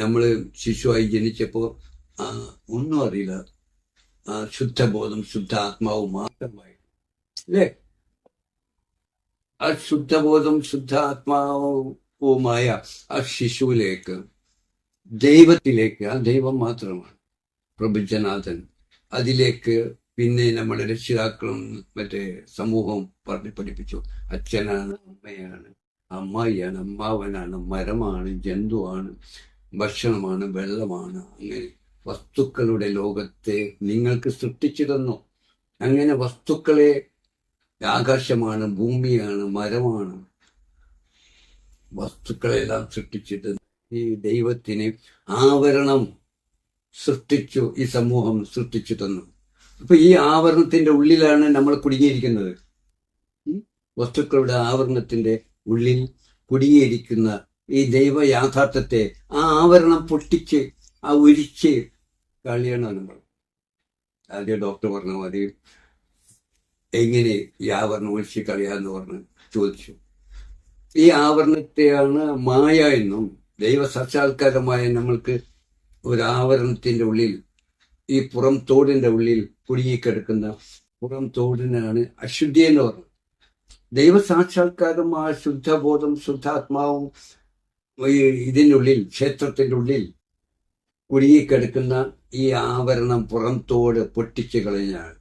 നമ്മൾ ശിശുവായി ജനിച്ചപ്പോൾ ഒന്നും അറിയില്ല. ശുദ്ധബോധം ശുദ്ധബോധം ശുദ്ധാത്മാവ് മാത്രമായി അല്ലേ? ആ ശുദ്ധബോധം ശുദ്ധാത്മാവുമായ ആ ശിശുവിലേക്ക് ദൈവത്തിലേക്ക് ആ ദൈവം മാത്രമാണ് പ്രപഞ്ചനാഥൻ അതിലേക്ക് പിന്നെ നമ്മുടെ രക്ഷിതാക്കളും മറ്റേ സമൂഹവും പറഞ്ഞ് പഠിപ്പിച്ചു. അച്ഛനാണ് അമ്മയാണ് അമ്മായിയാണ് അമ്മാവനാണ് മരമാണ് ജന്തുവാണ് ഭക്ഷണമാണ് വെള്ളമാണ്. അങ്ങനെ വസ്തുക്കളുടെ ലോകത്തെ നിങ്ങൾക്ക് സൃഷ്ടിച്ചു തന്നു അങ്ങനെ വസ്തുക്കളെ ആകാശമാണ് ഭൂമിയാണ് മരമാണ്. വസ്തുക്കളെല്ലാം സൃഷ്ടിച്ചിട്ട് ഈ ദൈവത്തിന് ആവരണം സൃഷ്ടിച്ചു ഈ സമൂഹം സൃഷ്ടിച്ചു തന്നു അപ്പൊ ഈ ആവരണത്തിന്റെ ഉള്ളിലാണ് നമ്മൾ കുടുങ്ങിയിരിക്കുന്നത്? വസ്തുക്കളുടെ ആവരണത്തിന്റെ ഉള്ളിൽ കുടുങ്ങിയിരിക്കുന്ന ഈ ദൈവ യാഥാർത്ഥ്യത്തെ ആ ആവരണം പൊട്ടിച്ച് ആ ഒരിച്ച് കളിയാണ് നമ്മൾ ആദ്യം ഡോക്ടർ പറഞ്ഞ മതി. എങ്ങനെ ഈ ആവരണം ഒഴിച്ച് കളിയാന്ന് പറഞ്ഞ് ചോദിച്ചു. ഈ ആവരണത്തെയാണ് മായ എന്നും ദൈവ സാക്ഷാത്കാരമായ നമ്മൾക്ക് ഒരു ആവരണത്തിന്റെ ഉള്ളിൽ ഈ പുറം തോടിന്റെ ഉള്ളിൽ കുടുങ്ങിക്കിടക്കുന്ന പുറം തോടിനാണ് അശുദ്ധി എന്ന് പറഞ്ഞത് ദൈവ സാക്ഷാത്കാരമായ ശുദ്ധബോധം ശുദ്ധാത്മാവും ഇതിനുള്ളിൽ ക്ഷേത്രത്തിന്റെ ഉള്ളിൽ കുടുങ്ങിക്കിടക്കുന്ന ഈ ആവരണം പുറംതോട് പൊട്ടിച്ചു കളഞ്ഞാൽ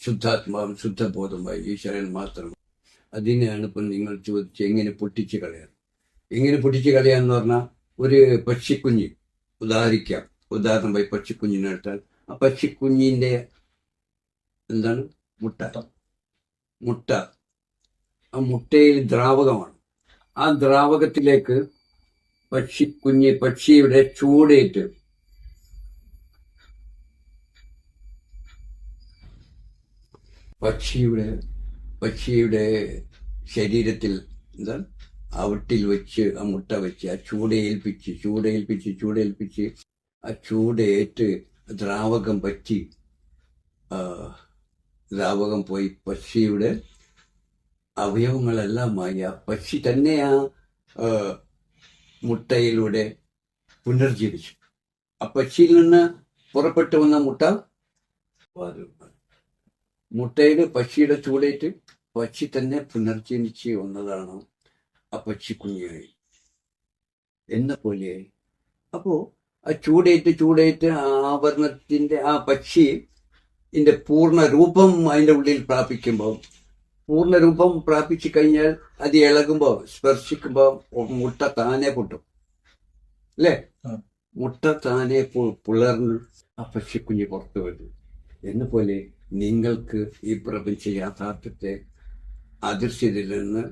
ശുദ്ധാത്മാവും ശുദ്ധബോധമായി ഈശ്വരൻ മാത്രം. അതിനെയാണ് ഇപ്പം നിങ്ങൾ ചോദിച്ച് എങ്ങനെ പൊട്ടിച്ചു കളയാൻ എങ്ങനെ പൊട്ടിച്ചു കളയാന്ന് പറഞ്ഞാൽ ഒരു പക്ഷിക്കുഞ്ഞ് ഉദാഹരിക്കാം. ഉദാഹരണമായി പക്ഷിക്കുഞ്ഞിനെടുത്താൽ ആ പക്ഷിക്കുഞ്ഞിന്റെ എന്താണ്? മുട്ട. മുട്ട. ആ മുട്ടയിൽ ദ്രാവകമാണ്. ആ ദ്രാവകത്തിലേക്ക് പക്ഷി കുഞ്ഞി പക്ഷിയുടെ ചൂടേറ്റ്. പക്ഷിയുടെ പക്ഷിയുടെ ശരീരത്തിൽ എന്താ? അവിട്ടിൽ വെച്ച് ആ മുട്ട വെച്ച് ആ ചൂടേൽപ്പിച്ച് ചൂടേൽപ്പിച്ച് ചൂടേൽപ്പിച്ച് ആ ചൂടേറ്റ് ദ്രാവകം പറ്റി ദ്രാവകം പോയി പക്ഷിയുടെ അവയവങ്ങളെല്ലാമായി മായ പക്ഷി തന്നെയാ മുട്ടയിലൂടെ പുനർജീവിച്ചു. ആ പക്ഷിയിൽ നിന്ന് പുറപ്പെട്ടു വന്ന മുട്ട മുട്ടയിൽ പക്ഷിയുടെ ചൂടേറ്റ് പക്ഷി തന്നെ പുനർജനിച്ച് വന്നതാണ് ആ പക്ഷി കുഞ്ഞായി. എന്ന പോലെയായി. അപ്പോ ആ ചൂടേറ്റ് ചൂടേറ്റ് ആവരണത്തിന്റെ ആ പക്ഷി പൂർണ രൂപം അതിന്റെ ഉള്ളിൽ പ്രാപിക്കുമ്പോൾ പൂർണ രൂപം പ്രാപിച്ചു കഴിഞ്ഞാൽ അത് ഇളകുമ്പോ സ്പർശിക്കുമ്പോ മുട്ട താനെ പൊട്ടും. അല്ലേ. മുട്ട താനെ പു- പുലർന്ന് ആ പക്ഷിക്കുഞ്ഞ് പുറത്തു വരും എന്ന പോലെ നിങ്ങൾക്ക് ഈ പ്രപഞ്ച യാഥാർത്ഥ്യത്തെ അദൃശ്യതിൽ നിന്ന്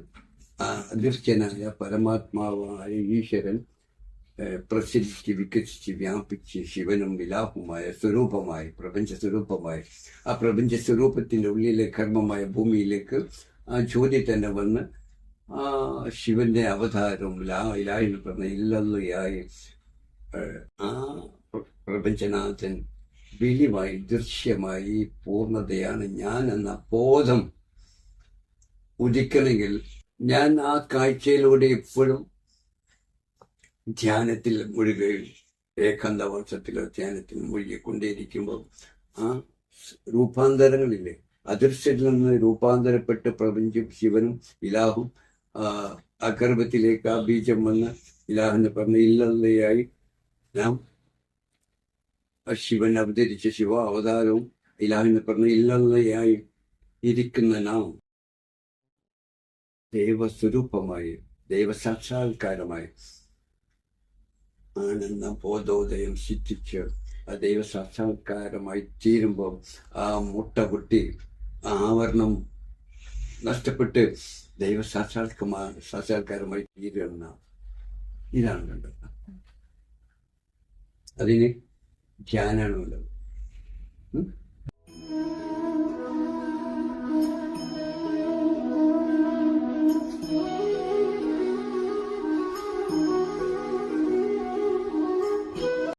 അദൃശ്യനായ പരമാത്മാവായ ഈശ്വരൻ ഏഹ്, പ്രസിദ്ധിച്ച് വികസിച്ച് വ്യാപിച്ച് ശിവനും വിലാപുമായ സ്വരൂപമായി പ്രപഞ്ച സ്വരൂപമായി. ആ പ്രപഞ്ച സ്വരൂപത്തിന്റെ ഉള്ളിലെ കർമ്മമായ ഭൂമിയിലേക്ക് ആ ജ്യോതി തന്നെ വന്ന് ആ ശിവന്റെ അവതാരവും ലാ ഇലാഹിന് പറഞ്ഞ ഇല്ലല്ലയായി ആ പ്ര- പ്രപഞ്ചനാഥൻ വെളിവായി ദൃശ്യമായി പൂർണതയാണ് ഞാൻ എന്ന ബോധം ഉദിക്കണമെങ്കിൽ ഞാൻ ആ കാഴ്ചയിലൂടെ എപ്പോഴും ധ്യാനത്തിൽ മുഴുകുകയും ഏകാന്തവാസത്തിലോ ധ്യാനത്തിൽ മുഴുകിക്കൊണ്ടേയിരിക്കുമ്പോൾ ആ രൂപാന്തരങ്ങളില്ലേ? അദൃശ്യത്തിൽ നിന്ന് രൂപാന്തരപ്പെട്ട് പ്രപഞ്ചം ശിവനും ഇലാഹും അഗർഭത്തിലേക്ക് ആ ബീജം വന്ന് ഇലാഹിന്റെ പറഞ്ഞ ഇല്ലതയായി നാം ശിവൻ അവതരിച്ച ശിവ അവതാരവും ഇലാഹിന്റെ പറഞ്ഞ ഇല്ലതയായി ഇരിക്കുന്ന നാം ദൈവസ്വരൂപമായി ദൈവസാക്ഷാത്കാരമായി ആണെന്ന ബോധോദയം സിദ്ധിച്ച്. ആ ദൈവസാക്ഷാത്കാരമായി തീരുമ്പോൾ ആ മുട്ട പൊട്ടി ആവരണം നഷ്ടപ്പെട്ട് ദൈവസാക്ഷാത്കമാ സാക്ഷാത്കാരമായി തീരുന്ന ഇതാണ് കണ്ടത്. അതിന് ഉം?